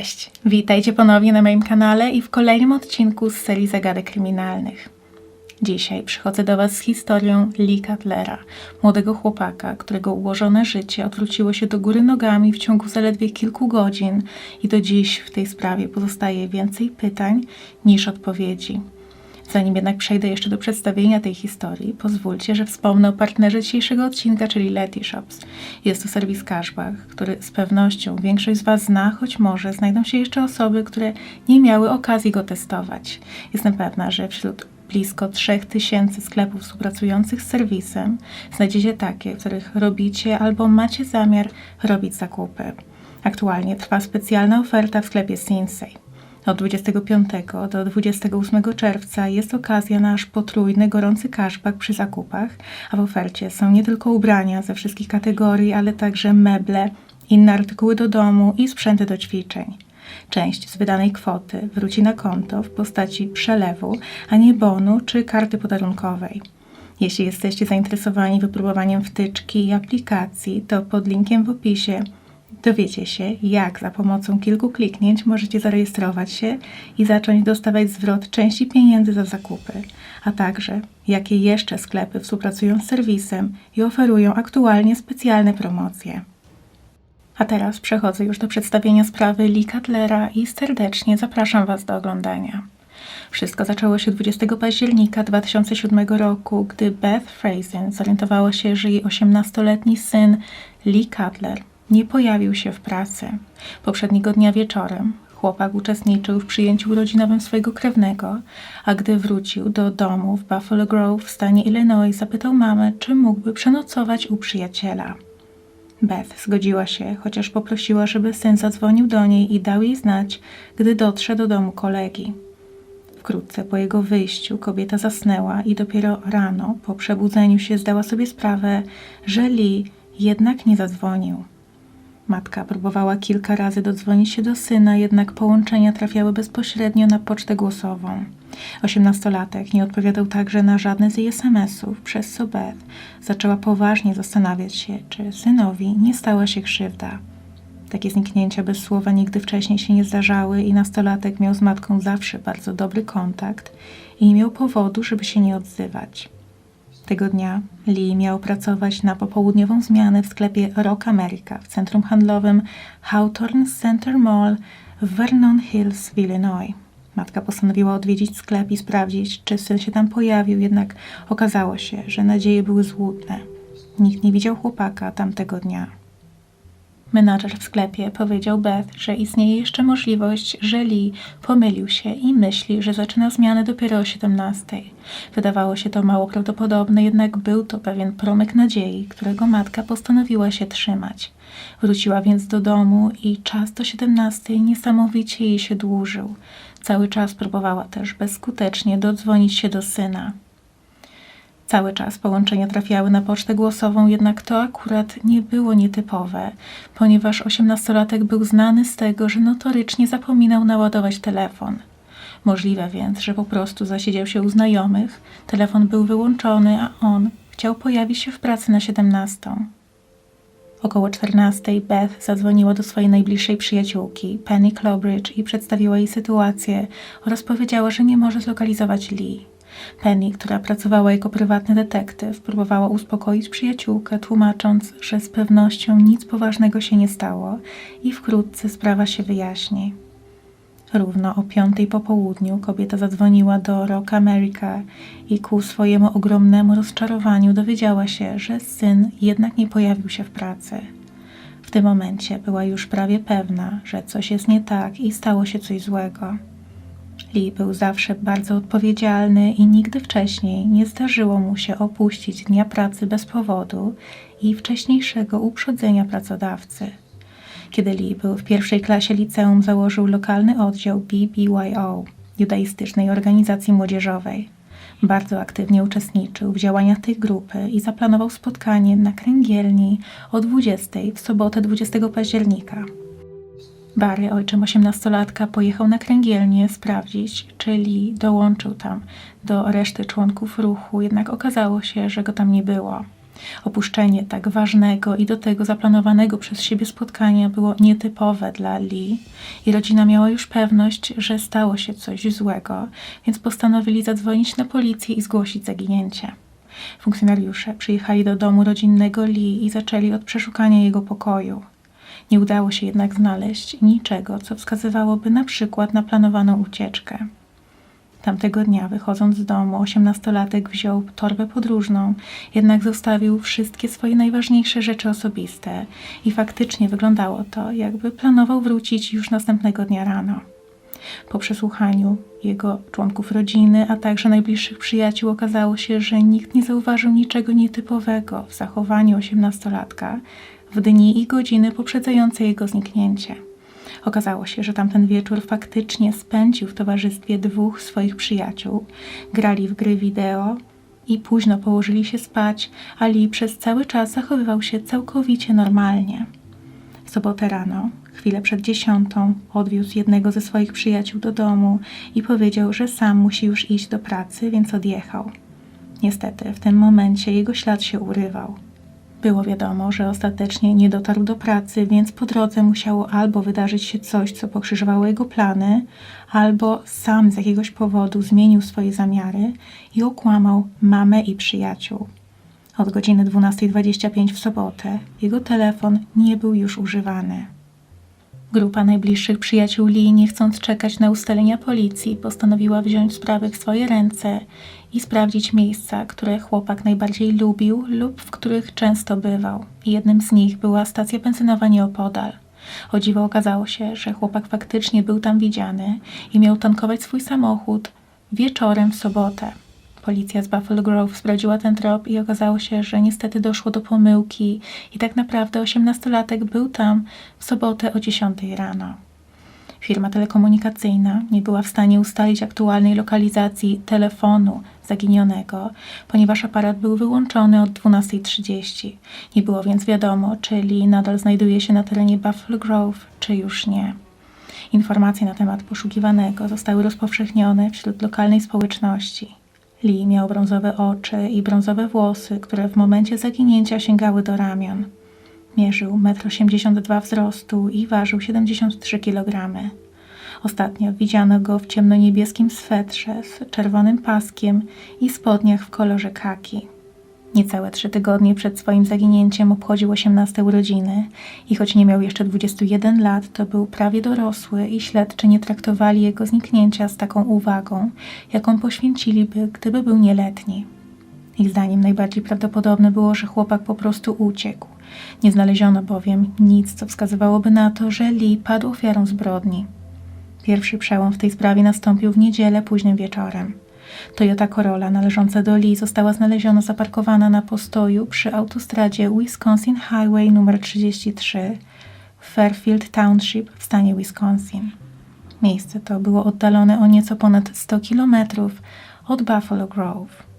Cześć, witajcie ponownie na moim kanale i w kolejnym odcinku z serii Zagadek Kryminalnych. Dzisiaj przychodzę do Was z historią Lee Cutlera, młodego chłopaka, którego ułożone życie odwróciło się do góry nogami w ciągu zaledwie kilku godzin i do dziś w tej sprawie pozostaje więcej pytań niż odpowiedzi. Zanim jednak przejdę jeszcze do przedstawienia tej historii, pozwólcie, że wspomnę o partnerze dzisiejszego odcinka, czyli Letty Shops. Jest to serwis cashback, który z pewnością większość z Was zna, choć może znajdą się jeszcze osoby, które nie miały okazji go testować. Jestem pewna, że wśród blisko 3000 sklepów współpracujących z serwisem znajdziecie takie, w których robicie albo macie zamiar robić zakupy. Aktualnie trwa specjalna oferta w sklepie Sinsei. Od 25 do 28 czerwca jest okazja na aż potrójny, gorący cashback przy zakupach, a w ofercie są nie tylko ubrania ze wszystkich kategorii, ale także meble, inne artykuły do domu i sprzęty do ćwiczeń. Część z wydanej kwoty wróci na konto w postaci przelewu, a nie bonu czy karty podarunkowej. Jeśli jesteście zainteresowani wypróbowaniem wtyczki i aplikacji, to pod linkiem w opisie dowiecie się, jak za pomocą kilku kliknięć możecie zarejestrować się i zacząć dostawać zwrot części pieniędzy za zakupy, a także jakie jeszcze sklepy współpracują z serwisem i oferują aktualnie specjalne promocje. A teraz przechodzę już do przedstawienia sprawy Lee Cutlera i serdecznie zapraszam Was do oglądania. Wszystko zaczęło się 20 października 2007 roku, gdy Beth Frazen zorientowała się, że jej 18-letni syn Lee Cutler nie pojawił się w pracy. Poprzedniego dnia wieczorem chłopak uczestniczył w przyjęciu urodzinowym swojego krewnego, a gdy wrócił do domu w Buffalo Grove w stanie Illinois, zapytał mamę, czy mógłby przenocować u przyjaciela. Beth zgodziła się, chociaż poprosiła, żeby syn zadzwonił do niej i dał jej znać, gdy dotrze do domu kolegi. Wkrótce po jego wyjściu kobieta zasnęła i dopiero rano, po przebudzeniu się, zdała sobie sprawę, że Lee jednak nie zadzwonił. Matka próbowała kilka razy dodzwonić się do syna, jednak połączenia trafiały bezpośrednio na pocztę głosową. Osiemnastolatek nie odpowiadał także na żadne z jej SMS-ów, przez co Beth zaczęła poważnie zastanawiać się, czy synowi nie stała się krzywda. Takie zniknięcia bez słowa nigdy wcześniej się nie zdarzały i nastolatek miał z matką zawsze bardzo dobry kontakt i nie miał powodu, żeby się nie odzywać. Tego dnia Lee miał pracować na popołudniową zmianę w sklepie Rock America w centrum handlowym Hawthorne Center Mall w Vernon Hills w Illinois. Matka postanowiła odwiedzić sklep i sprawdzić, czy syn się tam pojawił, jednak okazało się, że nadzieje były złudne. Nikt nie widział chłopaka tamtego dnia. Menadżer w sklepie powiedział Beth, że istnieje jeszcze możliwość, że Lee pomylił się i myśli, że zaczyna zmianę dopiero o 17. Wydawało się to mało prawdopodobne, jednak był to pewien promyk nadziei, którego matka postanowiła się trzymać. Wróciła więc do domu i czas do 17 niesamowicie jej się dłużył. Cały czas próbowała też bezskutecznie dodzwonić się do syna. Cały czas połączenia trafiały na pocztę głosową, jednak to akurat nie było nietypowe, ponieważ osiemnastolatek był znany z tego, że notorycznie zapominał naładować telefon. Możliwe więc, że po prostu zasiedział się u znajomych, telefon był wyłączony, a on chciał pojawić się w pracy na 17. Około 14 Beth zadzwoniła do swojej najbliższej przyjaciółki, Penny Clobridge, i przedstawiła jej sytuację oraz powiedziała, że nie może zlokalizować Lee. Penny, która pracowała jako prywatny detektyw, próbowała uspokoić przyjaciółkę, tłumacząc, że z pewnością nic poważnego się nie stało i wkrótce sprawa się wyjaśni. Równo o piątej po południu kobieta zadzwoniła do Rock America i ku swojemu ogromnemu rozczarowaniu dowiedziała się, że syn jednak nie pojawił się w pracy. W tym momencie była już prawie pewna, że coś jest nie tak i stało się coś złego. Lee był zawsze bardzo odpowiedzialny i nigdy wcześniej nie zdarzyło mu się opuścić dnia pracy bez powodu i wcześniejszego uprzedzenia pracodawcy. Kiedy Lee był w pierwszej klasie liceum, założył lokalny oddział BBYO, judaistycznej organizacji młodzieżowej. Bardzo aktywnie uczestniczył w działaniach tej grupy i zaplanował spotkanie na kręgielni o 20 w sobotę 20 października. Barry, ojczym osiemnastolatka, pojechał na kręgielnię sprawdzić, czy Lee dołączył tam do reszty członków ruchu, jednak okazało się, że go tam nie było. Opuszczenie tak ważnego i do tego zaplanowanego przez siebie spotkania było nietypowe dla Lee i rodzina miała już pewność, że stało się coś złego, więc postanowili zadzwonić na policję i zgłosić zaginięcie. Funkcjonariusze przyjechali do domu rodzinnego Lee i zaczęli od przeszukania jego pokoju. Nie udało się jednak znaleźć niczego, co wskazywałoby na przykład na planowaną ucieczkę. Tamtego dnia, wychodząc z domu, osiemnastolatek wziął torbę podróżną, jednak zostawił wszystkie swoje najważniejsze rzeczy osobiste i faktycznie wyglądało to, jakby planował wrócić już następnego dnia rano. Po przesłuchaniu jego członków rodziny, a także najbliższych przyjaciół okazało się, że nikt nie zauważył niczego nietypowego w zachowaniu osiemnastolatka w dni i godziny poprzedzające jego zniknięcie. Okazało się, że tamten wieczór faktycznie spędził w towarzystwie dwóch swoich przyjaciół. Grali w gry wideo i późno położyli się spać, a Lee przez cały czas zachowywał się całkowicie normalnie. W sobotę rano, chwilę przed dziesiątą, odwiózł jednego ze swoich przyjaciół do domu i powiedział, że sam musi już iść do pracy, więc odjechał. Niestety, w tym momencie jego ślad się urywał. Było wiadomo, że ostatecznie nie dotarł do pracy, więc po drodze musiało albo wydarzyć się coś, co pokrzyżowało jego plany, albo sam z jakiegoś powodu zmienił swoje zamiary i okłamał mamę i przyjaciół. Od godziny 12.25 w sobotę jego telefon nie był już używany. Grupa najbliższych przyjaciół Lee, nie chcąc czekać na ustalenia policji, postanowiła wziąć sprawę w swoje ręce i sprawdzić miejsca, które chłopak najbardziej lubił lub w których często bywał. Jednym z nich była stacja benzynowa nieopodal. O dziwo okazało się, że chłopak faktycznie był tam widziany i miał tankować swój samochód wieczorem w sobotę. Policja z Buffalo Grove sprawdziła ten trop i okazało się, że niestety doszło do pomyłki i tak naprawdę osiemnastolatek był tam w sobotę o 10 rano. Firma telekomunikacyjna nie była w stanie ustalić aktualnej lokalizacji telefonu zaginionego, ponieważ aparat był wyłączony od 12.30. Nie było więc wiadomo, czy Lee nadal znajduje się na terenie Buffalo Grove, czy już nie. Informacje na temat poszukiwanego zostały rozpowszechnione wśród lokalnej społeczności. Lee miał brązowe oczy i brązowe włosy, które w momencie zaginięcia sięgały do ramion. Mierzył 1,82 m wzrostu i ważył 73 kg. Ostatnio widziano go w ciemnoniebieskim swetrze z czerwonym paskiem i spodniach w kolorze kaki. Niecałe trzy tygodnie przed swoim zaginięciem obchodził 18 urodziny i choć nie miał jeszcze 21 lat, to był prawie dorosły i śledczy nie traktowali jego zniknięcia z taką uwagą, jaką poświęciliby, gdyby był nieletni. Ich zdaniem najbardziej prawdopodobne było, że chłopak po prostu uciekł. Nie znaleziono bowiem nic, co wskazywałoby na to, że Lee padł ofiarą zbrodni. Pierwszy przełom w tej sprawie nastąpił w niedzielę późnym wieczorem. Toyota Corolla należąca do Lee została znaleziona zaparkowana na postoju przy autostradzie Wisconsin Highway nr 33 w Fairfield Township w stanie Wisconsin. Miejsce to było oddalone o nieco ponad 100 km od Buffalo Grove.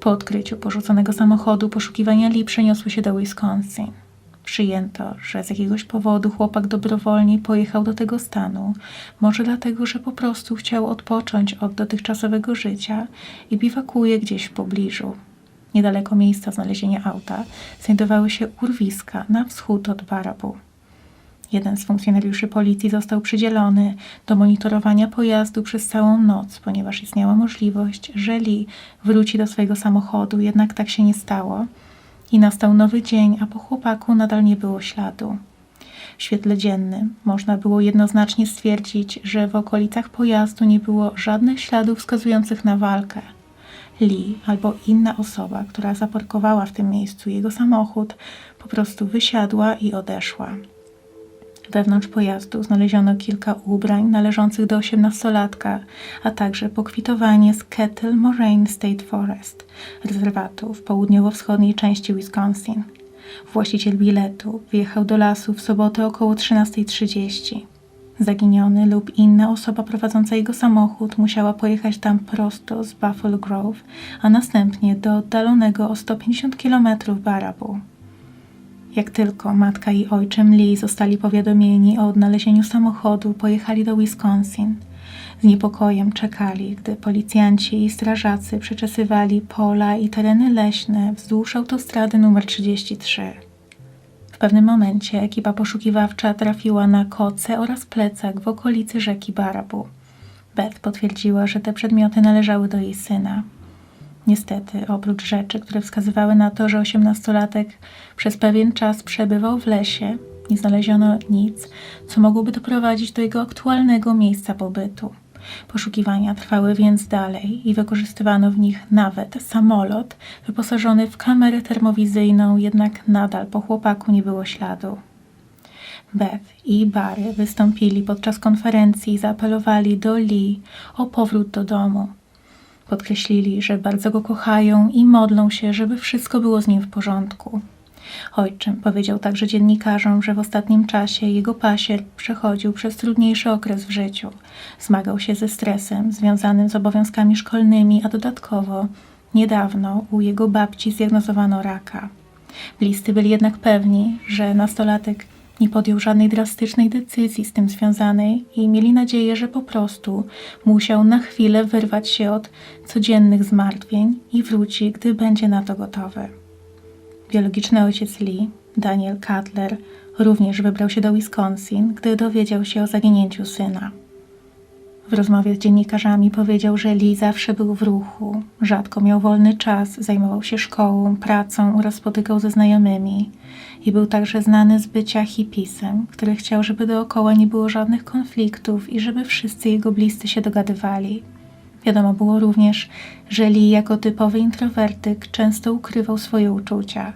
Po odkryciu porzuconego samochodu poszukiwania Lee przeniosły się do Wisconsin. Przyjęto, że z jakiegoś powodu chłopak dobrowolnie pojechał do tego stanu, może dlatego, że po prostu chciał odpocząć od dotychczasowego życia i biwakuje gdzieś w pobliżu. Niedaleko miejsca znalezienia auta znajdowały się urwiska na wschód od Barabu. Jeden z funkcjonariuszy policji został przydzielony do monitorowania pojazdu przez całą noc, ponieważ istniała możliwość, że Lee wróci do swojego samochodu, jednak tak się nie stało i nastał nowy dzień, a po chłopaku nadal nie było śladu. W świetle dziennym można było jednoznacznie stwierdzić, że w okolicach pojazdu nie było żadnych śladów wskazujących na walkę. Lee albo inna osoba, która zaparkowała w tym miejscu jego samochód, po prostu wysiadła i odeszła. Wewnątrz pojazdu znaleziono kilka ubrań należących do osiemnastolatka, a także pokwitowanie z Kettle Moraine State Forest, rezerwatu w południowo-wschodniej części Wisconsin. Właściciel biletu wjechał do lasu w sobotę około 13.30. Zaginiony lub inna osoba prowadząca jego samochód musiała pojechać tam prosto z Buffalo Grove, a następnie do oddalonego o 150 km Barabu. Jak tylko matka i ojczym Lee zostali powiadomieni o odnalezieniu samochodu, pojechali do Wisconsin. Z niepokojem czekali, gdy policjanci i strażacy przeczesywali pola i tereny leśne wzdłuż autostrady nr 33. W pewnym momencie ekipa poszukiwawcza trafiła na koce oraz plecak w okolicy rzeki Barabu. Beth potwierdziła, że te przedmioty należały do jej syna. Niestety, oprócz rzeczy, które wskazywały na to, że osiemnastolatek przez pewien czas przebywał w lesie, nie znaleziono nic, co mogłoby doprowadzić do jego aktualnego miejsca pobytu. Poszukiwania trwały więc dalej i wykorzystywano w nich nawet samolot wyposażony w kamerę termowizyjną, jednak nadal po chłopaku nie było śladu. Beth i Barry wystąpili podczas konferencji i zaapelowali do Lee o powrót do domu. Podkreślili, że bardzo go kochają i modlą się, żeby wszystko było z nim w porządku. Ojczym powiedział także dziennikarzom, że w ostatnim czasie jego pasierb przechodził przez trudniejszy okres w życiu. Zmagał się ze stresem związanym z obowiązkami szkolnymi, a dodatkowo niedawno u jego babci zdiagnozowano raka. Bliscy byli jednak pewni, że nastolatek nie podjął żadnej drastycznej decyzji z tym związanej i mieli nadzieję, że po prostu musiał na chwilę wyrwać się od codziennych zmartwień i wróci, gdy będzie na to gotowy. Biologiczny ojciec Lee, Daniel Cutler, również wybrał się do Wisconsin, gdy dowiedział się o zaginięciu syna. W rozmowie z dziennikarzami powiedział, że Lee zawsze był w ruchu, rzadko miał wolny czas, zajmował się szkołą, pracą oraz spotykał ze znajomymi. I był także znany z bycia hipisem, który chciał, żeby dookoła nie było żadnych konfliktów i żeby wszyscy jego bliscy się dogadywali. Wiadomo było również, że Lee jako typowy introwertyk często ukrywał swoje uczucia.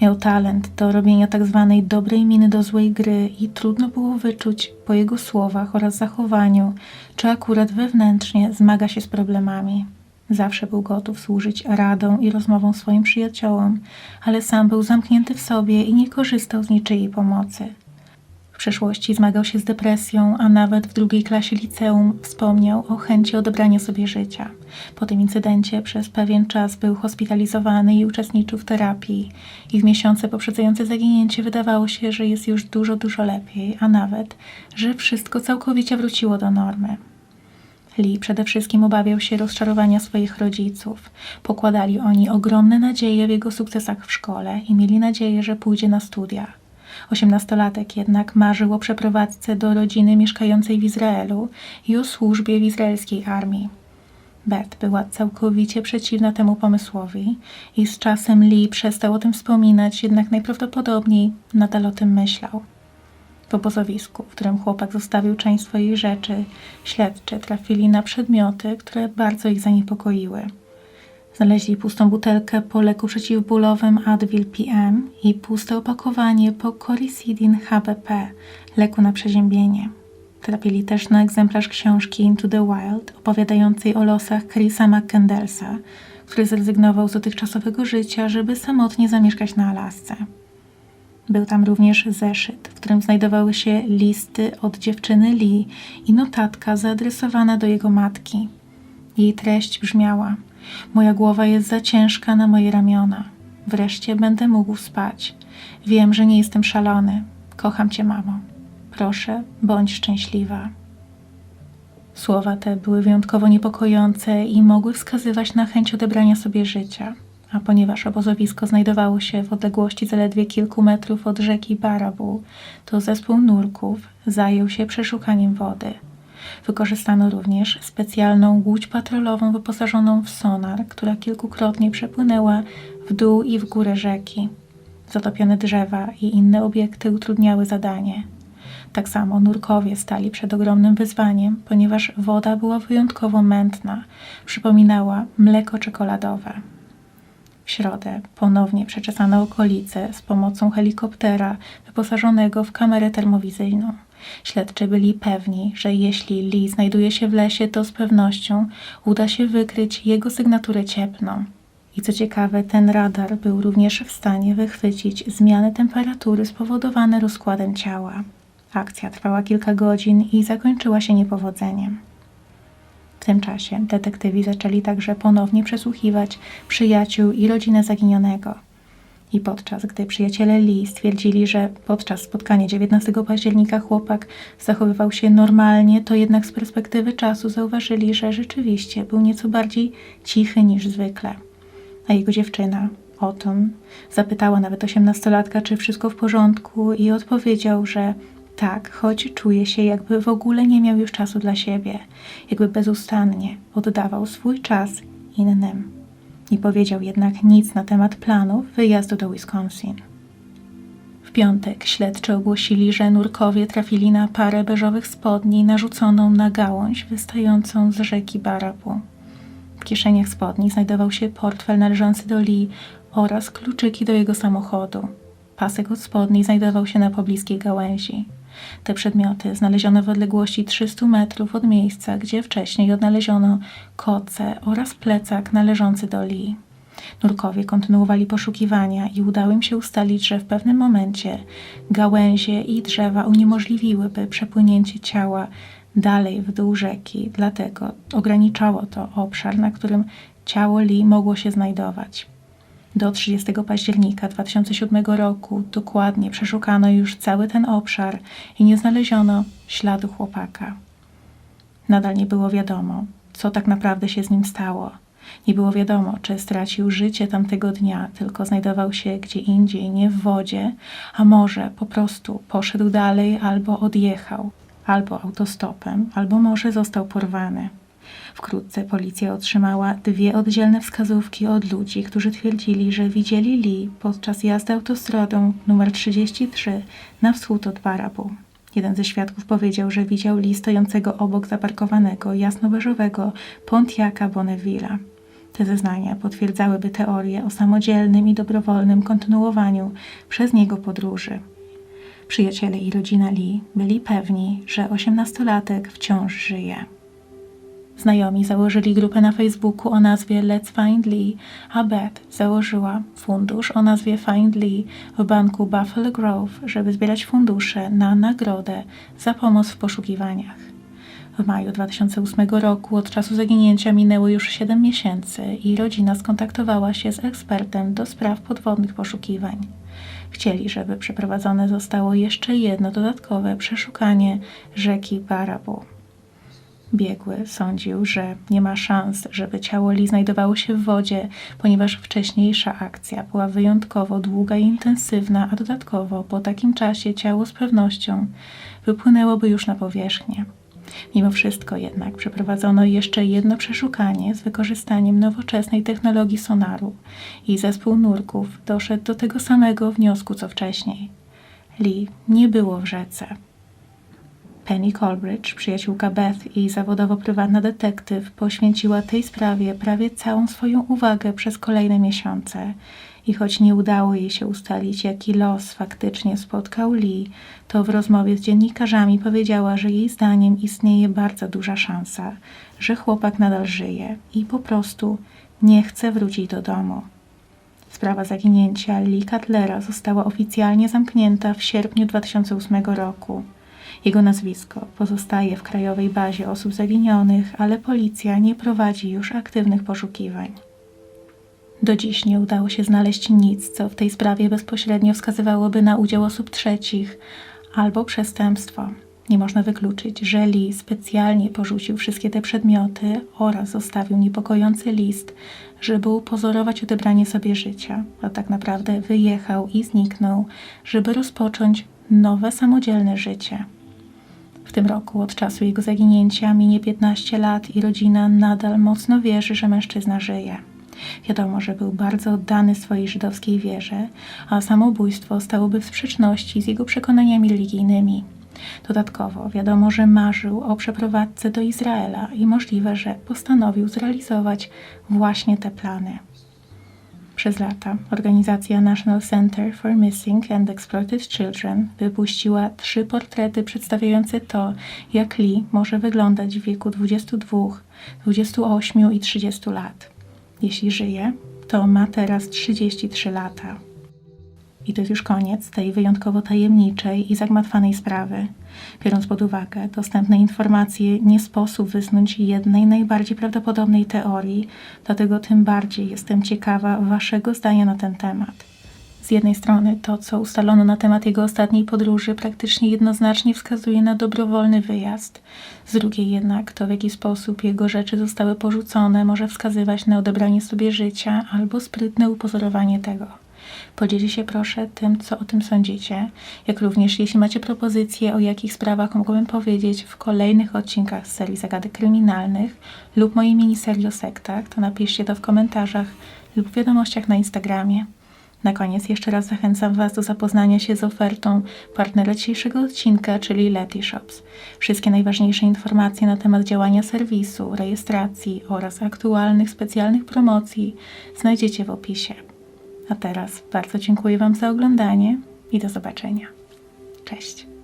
Miał talent do robienia tak zwanej dobrej miny do złej gry i trudno było wyczuć po jego słowach oraz zachowaniu, czy akurat wewnętrznie zmaga się z problemami. Zawsze był gotów służyć radą i rozmową swoim przyjaciołom, ale sam był zamknięty w sobie i nie korzystał z niczyjej pomocy. W przeszłości zmagał się z depresją, a nawet w drugiej klasie liceum wspomniał o chęci odebrania sobie życia. Po tym incydencie przez pewien czas był hospitalizowany i uczestniczył w terapii. I w miesiące poprzedzające zaginięcie wydawało się, że jest już dużo, dużo lepiej, a nawet, że wszystko całkowicie wróciło do normy. Lee przede wszystkim obawiał się rozczarowania swoich rodziców. Pokładali oni ogromne nadzieje w jego sukcesach w szkole i mieli nadzieję, że pójdzie na studia. Osiemnastolatek jednak marzył o przeprowadzce do rodziny mieszkającej w Izraelu i o służbie w izraelskiej armii. Beth była całkowicie przeciwna temu pomysłowi i z czasem Lee przestał o tym wspominać, jednak najprawdopodobniej nadal o tym myślał. W obozowisku, w którym chłopak zostawił część swoich rzeczy, śledczy trafili na przedmioty, które bardzo ich zaniepokoiły. Znaleźli pustą butelkę po leku przeciwbólowym Advil PM i puste opakowanie po Coricidin HBP, leku na przeziębienie. Trafili też na egzemplarz książki Into the Wild, opowiadającej o losach Chrisa McCandlesa, który zrezygnował z dotychczasowego życia, żeby samotnie zamieszkać na Alasce. Był tam również zeszyt, w którym znajdowały się listy od dziewczyny Lee i notatka zaadresowana do jego matki. Jej treść brzmiała: Moja głowa jest za ciężka na moje ramiona. Wreszcie będę mógł spać. Wiem, że nie jestem szalony. Kocham cię, mamo. Proszę, bądź szczęśliwa. Słowa te były wyjątkowo niepokojące i mogły wskazywać na chęć odebrania sobie życia. A ponieważ obozowisko znajdowało się w odległości zaledwie kilku metrów od rzeki Barabu, to zespół nurków zajął się przeszukaniem wody. Wykorzystano również specjalną łódź patrolową wyposażoną w sonar, która kilkukrotnie przepłynęła w dół i w górę rzeki. Zatopione drzewa i inne obiekty utrudniały zadanie. Tak samo nurkowie stali przed ogromnym wyzwaniem, ponieważ woda była wyjątkowo mętna, przypominała mleko czekoladowe. W środę ponownie przeczesano okolice z pomocą helikoptera wyposażonego w kamerę termowizyjną. Śledczy byli pewni, że jeśli Lee znajduje się w lesie, to z pewnością uda się wykryć jego sygnaturę cieplną. I co ciekawe, ten radar był również w stanie wychwycić zmiany temperatury spowodowane rozkładem ciała. Akcja trwała kilka godzin i zakończyła się niepowodzeniem. Tym czasie detektywi zaczęli także ponownie przesłuchiwać przyjaciół i rodzinę zaginionego. I podczas gdy przyjaciele Lee stwierdzili, że podczas spotkania 19 października chłopak zachowywał się normalnie, to jednak z perspektywy czasu zauważyli, że rzeczywiście był nieco bardziej cichy niż zwykle. A jego dziewczyna, Autumn, zapytała nawet osiemnastolatka, czy wszystko w porządku i odpowiedział, że tak, choć czuje się, jakby w ogóle nie miał już czasu dla siebie, jakby bezustannie oddawał swój czas innym. Nie powiedział jednak nic na temat planów wyjazdu do Wisconsin. W piątek śledczy ogłosili, że nurkowie trafili na parę beżowych spodni narzuconą na gałąź wystającą z rzeki Barabu. W kieszeniach spodni znajdował się portfel należący do Lee oraz kluczyki do jego samochodu. Pasek od spodni znajdował się na pobliskiej gałęzi. Te przedmioty znaleziono w odległości 300 metrów od miejsca, gdzie wcześniej odnaleziono koce oraz plecak należący do Lee. Nurkowie kontynuowali poszukiwania i udało im się ustalić, że w pewnym momencie gałęzie i drzewa uniemożliwiłyby przepłynięcie ciała dalej w dół rzeki, dlatego ograniczało to obszar, na którym ciało Lee mogło się znajdować. Do 30 października 2007 roku dokładnie przeszukano już cały ten obszar i nie znaleziono śladu chłopaka. Nadal nie było wiadomo, co tak naprawdę się z nim stało. Nie było wiadomo, czy stracił życie tamtego dnia, tylko znajdował się gdzie indziej, nie w wodzie, a może po prostu poszedł dalej albo odjechał, albo autostopem, albo może został porwany. Wkrótce policja otrzymała dwie oddzielne wskazówki od ludzi, którzy twierdzili, że widzieli Lee podczas jazdy autostradą numer 33 na wschód od Barabu. Jeden ze świadków powiedział, że widział Lee stojącego obok zaparkowanego jasnobeżowego Pontiaca Bonneville'a. Te zeznania potwierdzałyby teorię o samodzielnym i dobrowolnym kontynuowaniu przez niego podróży. Przyjaciele i rodzina Lee byli pewni, że osiemnastolatek wciąż żyje. Znajomi założyli grupę na Facebooku o nazwie Let's Find Lee, a Beth założyła fundusz o nazwie Find Lee w banku Buffalo Grove, żeby zbierać fundusze na nagrodę za pomoc w poszukiwaniach. W maju 2008 roku od czasu zaginięcia minęło już 7 miesięcy i rodzina skontaktowała się z ekspertem do spraw podwodnych poszukiwań. Chcieli, żeby przeprowadzone zostało jeszcze jedno dodatkowe przeszukanie rzeki Barabu. Biegły sądził, że nie ma szans, żeby ciało Lee znajdowało się w wodzie, ponieważ wcześniejsza akcja była wyjątkowo długa i intensywna, a dodatkowo po takim czasie ciało z pewnością wypłynęłoby już na powierzchnię. Mimo wszystko jednak przeprowadzono jeszcze jedno przeszukanie z wykorzystaniem nowoczesnej technologii sonaru i zespół nurków doszedł do tego samego wniosku co wcześniej. Lee nie było w rzece. Penny Colbridge, przyjaciółka Beth i zawodowo prywatna detektyw, poświęciła tej sprawie prawie całą swoją uwagę przez kolejne miesiące. I choć nie udało jej się ustalić, jaki los faktycznie spotkał Lee, to w rozmowie z dziennikarzami powiedziała, że jej zdaniem istnieje bardzo duża szansa, że chłopak nadal żyje i po prostu nie chce wrócić do domu. Sprawa zaginięcia Lee Cutlera została oficjalnie zamknięta w sierpniu 2008 roku. Jego nazwisko pozostaje w krajowej bazie osób zaginionych, ale policja nie prowadzi już aktywnych poszukiwań. Do dziś nie udało się znaleźć nic, co w tej sprawie bezpośrednio wskazywałoby na udział osób trzecich albo przestępstwo. Nie można wykluczyć, że Lee specjalnie porzucił wszystkie te przedmioty oraz zostawił niepokojący list, żeby upozorować odebranie sobie życia, a tak naprawdę wyjechał i zniknął, żeby rozpocząć nowe samodzielne życie. W tym roku od czasu jego zaginięcia minie 15 lat i rodzina nadal mocno wierzy, że mężczyzna żyje. Wiadomo, że był bardzo oddany swojej żydowskiej wierze, a samobójstwo stałoby w sprzeczności z jego przekonaniami religijnymi. Dodatkowo wiadomo, że marzył o przeprowadzce do Izraela i możliwe, że postanowił zrealizować właśnie te plany. Przez lata organizacja National Center for Missing and Exploited Children wypuściła trzy portrety przedstawiające to, jak Lee może wyglądać w wieku 22, 28 i 30 lat. Jeśli żyje, to ma teraz 33 lata. I to jest już koniec tej wyjątkowo tajemniczej i zagmatwanej sprawy. Biorąc pod uwagę dostępne informacje, nie sposób wysnuć jednej najbardziej prawdopodobnej teorii, dlatego tym bardziej jestem ciekawa Waszego zdania na ten temat. Z jednej strony to, co ustalono na temat jego ostatniej podróży, praktycznie jednoznacznie wskazuje na dobrowolny wyjazd. Z drugiej jednak to, w jaki sposób jego rzeczy zostały porzucone, może wskazywać na odebranie sobie życia albo sprytne upozorowanie tego. Podzielcie się proszę tym, co o tym sądzicie, jak również jeśli macie propozycje, o jakich sprawach mogłabym powiedzieć w kolejnych odcinkach z serii Zagadek Kryminalnych lub mojej miniserii o sektach, to napiszcie to w komentarzach lub wiadomościach na Instagramie. Na koniec jeszcze raz zachęcam Was do zapoznania się z ofertą partnera dzisiejszego odcinka, czyli Leti Shops. Wszystkie najważniejsze informacje na temat działania serwisu, rejestracji oraz aktualnych specjalnych promocji znajdziecie w opisie. A teraz bardzo dziękuję Wam za oglądanie i do zobaczenia. Cześć.